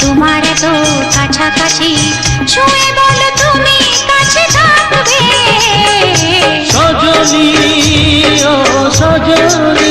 তোমার এত কাছাকাছি ছুঁয়ে বলো তুমি কাছে থাকবে। সজনী ও সজনী।